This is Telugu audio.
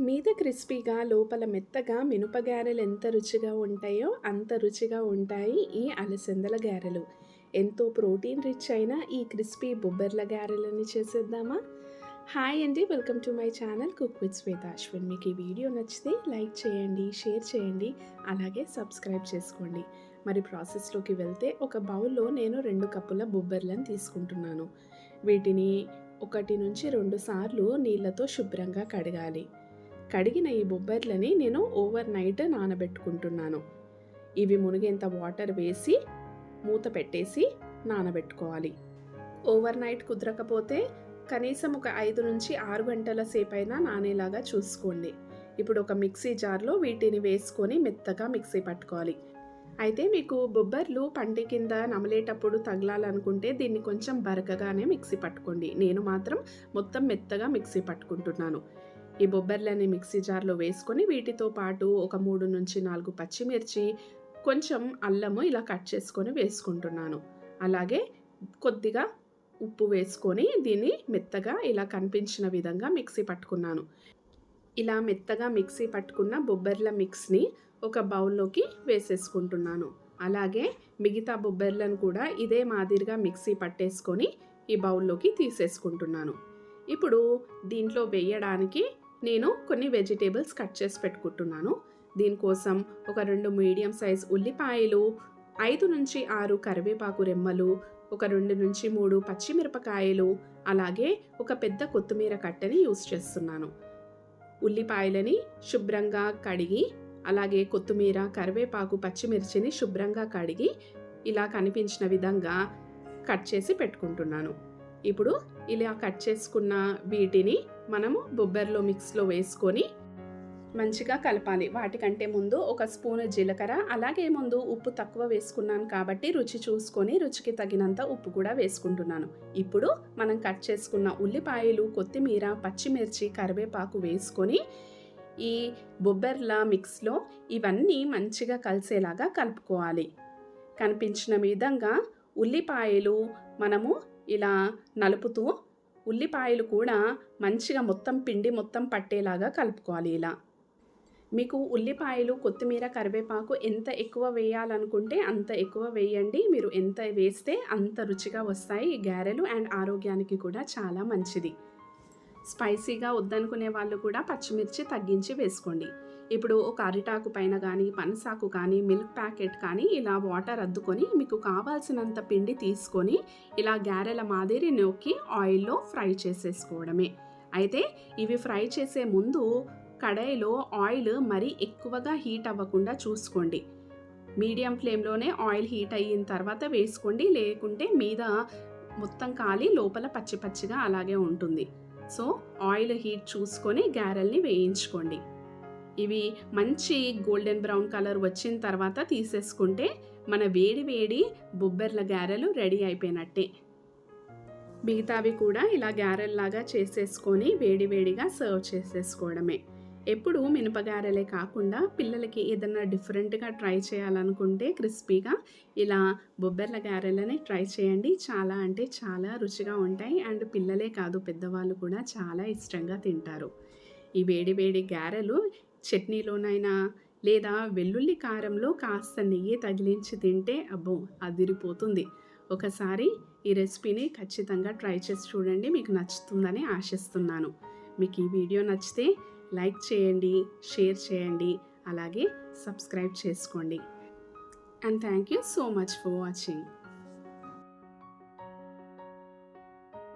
మీద క్రిస్పీగా లోపల మెత్తగా మినప గారెలు ఎంత రుచిగా ఉంటాయో అంత రుచిగా ఉంటాయి ఈ అలసందల గారెలు. ఎంతో ప్రోటీన్ రిచ్ అయిన ఈ క్రిస్పీ బొబ్బర్ల గారెలని చేసేద్దామా? హాయ్ అండి welcome to my channel cook with Swetha Ashwin. మీకు ఈ వీడియో నచ్చితే లైక్ చేయండి షేర్ చేయండి అలాగే సబ్స్క్రైబ్ చేసుకోండి. మరి ప్రాసెస్లోకి వెళ్తే ఒక బౌల్లో నేను రెండు కప్పుల బొబ్బర్లను తీసుకుంటున్నాను. వీటిని ఒకటి నుంచి రెండు సార్లు నీళ్ళతో శుభ్రంగా కడగాలి. కడిగిన ఈ బొబ్బర్లని నేను ఓవర్ నైట్ నానబెట్టుకుంటున్నాను. ఇవి మునిగేంత వాటర్ వేసి మూత పెట్టేసి నానబెట్టుకోవాలి. ఓవర్ నైట్ కుదరకపోతే కనీసం ఒక ఐదు నుంచి ఆరు గంటల సేపైనా నానేలాగా చూసుకోండి. ఇప్పుడు ఒక మిక్సీ జార్లో వీటిని వేసుకొని మెత్తగా మిక్సీ పట్టుకోవాలి. అయితే మీకు బొబ్బర్లు పంటి కింద నమలేటప్పుడు తగలాలనుకుంటే దీన్ని కొంచెం బరకగానే మిక్సీ పట్టుకోండి. నేను మాత్రం మొత్తం మెత్తగా మిక్సీ పట్టుకుంటున్నాను. ఈ బొబ్బర్లని మిక్సీ జార్లో వేసుకొని వీటితో పాటు ఒక మూడు నుంచి నాలుగు పచ్చిమిర్చి కొంచెం అల్లము ఇలా కట్ చేసుకొని వేసుకుంటున్నాను. అలాగే కొద్దిగా ఉప్పు వేసుకొని దీన్ని మెత్తగా ఇలా కనిపించిన విధంగా మిక్సీ పట్టుకున్నాను. ఇలా మెత్తగా మిక్సీ పట్టుకున్న బొబ్బర్ల మిక్స్ని ఒక బౌల్లోకి వేసేసుకుంటున్నాను. అలాగే మిగతా బొబ్బర్లను కూడా ఇదే మాదిరిగా మిక్సీ పట్టేసుకొని ఈ బౌల్లోకి తీసేసుకుంటున్నాను. ఇప్పుడు దీంట్లో వేయడానికి నేను కొన్ని వెజిటేబుల్స్ కట్ చేసి పెట్టుకుంటున్నాను. దీనికోసం ఒక రెండు మీడియం సైజ్ ఉల్లిపాయలు ఐదు నుంచి ఆరు కరివేపాకు రెమ్మలు ఒక రెండు నుంచి మూడు పచ్చిమిరపకాయలు అలాగే ఒక పెద్ద కొత్తిమీర కట్టని యూస్ చేస్తున్నాను. ఉల్లిపాయలని శుభ్రంగా కడిగి అలాగే కొత్తిమీర కరివేపాకు పచ్చిమిర్చిని శుభ్రంగా కడిగి ఇలా కనిపించిన విధంగా కట్ చేసి పెట్టుకుంటున్నాను. ఇప్పుడు ఇలా కట్ చేసుకున్న వీటిని మనము బొబ్బర్లో మిక్స్లో వేసుకొని మంచిగా కలపాలి. వాటికంటే ముందు ఒక స్పూన్ జీలకర్ర అలాగే ముందు ఉప్పు తక్కువ వేసుకున్నాను కాబట్టి రుచి చూసుకొని రుచికి తగినంత ఉప్పు కూడా వేసుకుంటున్నాను. ఇప్పుడు మనం కట్ చేసుకున్న ఉల్లిపాయలు కొత్తిమీర పచ్చిమిర్చి కరివేపాకు వేసుకొని ఈ బొబ్బర్ల మిక్స్లో ఇవన్నీ మంచిగా కలిసేలాగా కలుపుకోవాలి. కనిపించిన విధంగా ఉల్లిపాయలు మనము ఇలా నలుపుతూ ఉల్లిపాయలు కూడా మంచిగా మొత్తం పిండి మొత్తం పట్టేలాగా కలుపుకోవాలి ఇలా. మీకు ఉల్లిపాయలు కొత్తిమీర కరివేపాకు ఎంత ఎక్కువ వేయాలనుకుంటే అంత ఎక్కువ వేయండి. మీరు ఎంత వేస్తే అంత రుచిగా వస్తాయి. ఈ గారెలు అండ్ ఆరోగ్యానికి కూడా చాలా మంచిది. స్పైసీగా వద్దనుకునే వాళ్ళు కూడా పచ్చిమిర్చి తగ్గించి వేసుకోండి. ఇప్పుడు ఒక అరిటాకు పైన కానీ పనసాకు కానీ మిల్క్ ప్యాకెట్ కానీ ఇలా వాటర్ అద్దుకొని మీకు కావాల్సినంత పిండి తీసుకొని ఇలా గారెల మాదిరి నొక్కి ఆయిల్లో ఫ్రై చేసేసుకోవడమే. అయితే ఇవి ఫ్రై చేసే ముందు కడాయిలో ఆయిల్ మరీ ఎక్కువగా హీట్ అవ్వకుండా చూసుకోండి. మీడియం ఫ్లేమ్లోనే ఆయిల్ హీట్ అయిన తర్వాత వేసుకోండి. లేకుంటే మీద మొత్తం కాలి లోపల పచ్చి పచ్చిగా అలాగే ఉంటుంది. సో ఆయిల్ హీట్ చూసుకొని గారెల్ని వేయించుకోండి. ఇవి మంచి గోల్డెన్ బ్రౌన్ కలర్ వచ్చిన తర్వాత తీసేసుకుంటే మన వేడి వేడి బొబ్బెర్ల గారెలు రెడీ అయిపోయినట్టే. మిగతావి కూడా ఇలా గారెల్లాగా చేసేసుకొని వేడి వేడిగా సర్వ్ చేసేసుకోవడమే. ఎప్పుడు మినపగారెలే కాకుండా పిల్లలకి ఏదైనా డిఫరెంట్గా ట్రై చేయాలనుకుంటే క్రిస్పీగా ఇలా బొబ్బెర్ల గారెలని ట్రై చేయండి. చాలా అంటే చాలా రుచిగా ఉంటాయి. అండ్ పిల్లలే కాదు పెద్దవాళ్ళు కూడా చాలా ఇష్టంగా తింటారు. ఈ వేడి వేడి గారెలు చట్నీలోనైనా లేదా వెల్లుల్లి కారంలో కాస్త నెయ్యి తగిలించి తింటే అబ్బో అదిరిపోతుంది. ఒకసారి ఈ రెసిపీని ఖచ్చితంగా ట్రై చేసి చూడండి. మీకు నచ్చుతుందని ఆశిస్తున్నాను. మీకు ఈ వీడియో నచ్చితే లైక్ చేయండి షేర్ చేయండి అలాగే సబ్స్క్రైబ్ చేసుకోండి. And thank you so much for watching